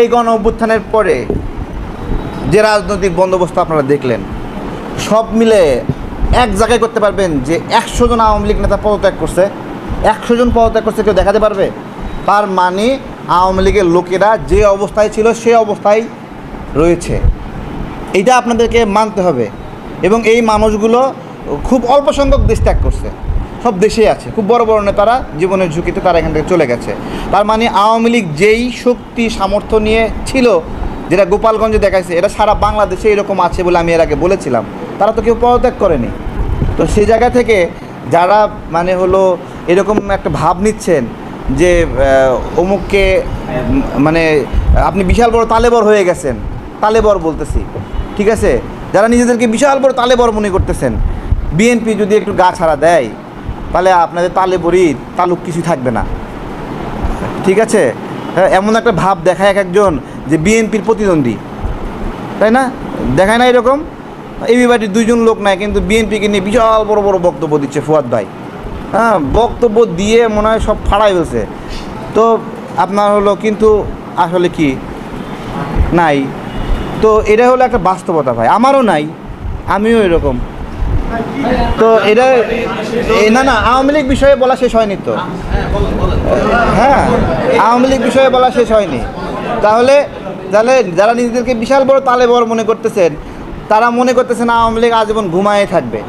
এই গণ অভ্যুত্থানের পরে যে রাজনৈতিক বন্দোবস্ত আপনারা দেখলেন, সব মিলে এক জায়গায় করতে পারবেন যে একশো জন আওয়ামী লীগ নেতা পদত্যাগ করছে। একশো জন পদত্যাগ করছে, কেউ দেখাতে পারবে? তার মানে আওয়ামী লীগের লোকেরা যে অবস্থায় ছিল সে অবস্থায় রয়েছে। এইটা আপনাদেরকে মানতে হবে। এবং এই মানুষগুলো খুব অল্প সংখ্যক দেশ ত্যাগ করছে। সব দেশেই আছে। খুব বড় বড় নেতারা জীবনের ঝুঁকিতে তারা এখান থেকে চলে গেছে। তার মানে আওয়ামী লীগ যেই শক্তি, সামর্থ্য নিয়ে ছিল, যেটা গোপালগঞ্জে দেখাইছে, এটা সারা বাংলাদেশে এরকম আছে বলে আমি এর আগে বলেছিলাম। তারা তো কেউ পদত্যাগ করেনি। তো সেই জায়গা থেকে যারা মানে হলো এরকম একটা ভাব নিচ্ছেন যে অমুককে মানে আপনি বিশাল বড় তালেবর হয়ে গেছেন, তালেবর বলতেছি, ঠিক আছে? যারা নিজেদেরকে বিশাল বড় তালেবর মনে করতেছেন, বিএনপি যদি একটু গা ছাড়া দেয় তাহলে আপনাদের তালেবরই তালুক কিছু থাকবে না। ঠিক আছে? হ্যাঁ, এমন একটা ভাব দেখায় এক একজন যে বিএনপির প্রতিদ্বন্দ্বী। তাই না? দেখায় না এরকম? এবিবাটির দুইজন লোক নাই কিন্তু বিএনপিকে নিয়ে বিশাল বড় বড় বক্তব্য দিচ্ছে ফুয়াদ ভাই। হ্যাঁ বক্তব্য দিয়ে মনে হয় সব ফাড়াই হয়েছে তো আপনার হলো কিন্তু আসলে কি? নাই। তো এটা হলো একটা বাস্তবতা ভাই। আমারও নাই আমিও এরকম। তো এটা না না, আওয়ামী লীগ বিষয়ে বলা শেষ হয়নি তো? হ্যাঁ আওয়ামী লীগ বিষয়ে বলা শেষ হয়নি। তাহলে তাহলে যারা নিজেদেরকে বিশাল বড় তালে বড় মনে করতেছেন, তারা মনে করতেছেন আওয়ামী লীগ আজীবন ঘুমায় থাকবে।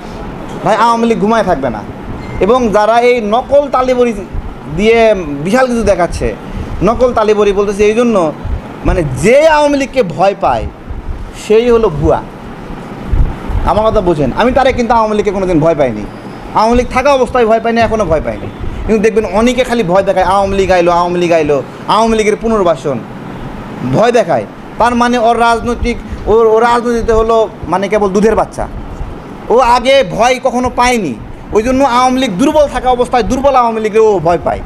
ভাই, আওয়ামী লীগ ঘুমায় থাকবে না। এবং যারা এই নকল তালিবরি দিয়ে বিশাল কিছু দেখাচ্ছে, নকল তালিবরি বলতেছে এই জন্য মানে যে আওয়ামী লীগকে ভয় পায়, সেই হলো ভুয়া। আমার কথা বোঝেন। আমি তারে কিন্তু আওয়ামী লীগকে কোনোদিন ভয় পাইনি। আওয়ামী লীগ থাকা অবস্থায় ভয় পাইনি এখনও ভয় পাইনি। কিন্তু দেখবেন অনেকে খালি ভয় দেখায়, আওয়ামী লীগ আইলো, আওয়ামী লীগ আইলো, আওয়ামী লীগের পুনর্বাসন। ভয় দেখায়। তার মানে ওর রাজনৈতিক, ওর ও রাজনীতিতে হলো মানে কেবল দুধের বাচ্চা। ও আগে ভয় কখনো পায়নি। ওই জন্য আওয়ামী লীগ দুর্বল থাকা অবস্থায় দুর্বল আওয়ামী লীগে ও ভয় পায়।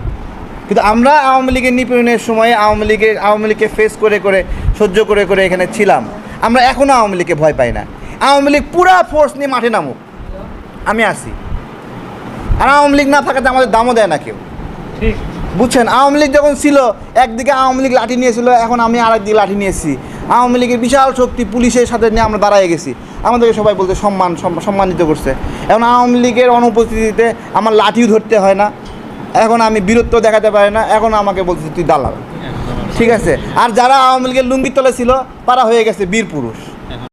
কিন্তু আমরা আওয়ামী লীগের নিপীড়নের সময়ে আওয়ামী লীগের, আওয়ামী লীগকে ফেস করে করে, সহ্য করে করে এখানে ছিলাম। আমরা এখনও আওয়ামী লীগকে ভয় পাই না। আওয়ামী লীগ পুরা ফোর্স নিয়ে মাঠে নামুক। আমি আসি আর আওয়ামী লীগ না থাকাতে আমাদের দামও দেয় না কেউ। ঠিক। বুঝছেন? আওয়ামী লীগ যখন ছিল একদিকে আওয়ামী লীগ লাঠি নিয়েছিল এখন আমি আরেকদিকে লাঠি নিয়েছি। আওয়ামী লীগের বিশাল শক্তি পুলিশের সাথে নিয়ে আমরা দাঁড়ায় গেছি। আমাদেরকে সবাই বলতে সম্মান সম- সম্মানিত করছে। এখন আওয়ামী লীগের অনুপস্থিতিতে আমার লাঠিও ধরতে হয় না। এখন আমি বীরত্ব দেখাতে পারি না। এখন আমাকে বলছে তুই দালাল। ঠিক আছে? আর যারা আওয়ামী লীগের লুঙ্গির তলে ছিল তারা হয়ে গেছে বীর পুরুষ।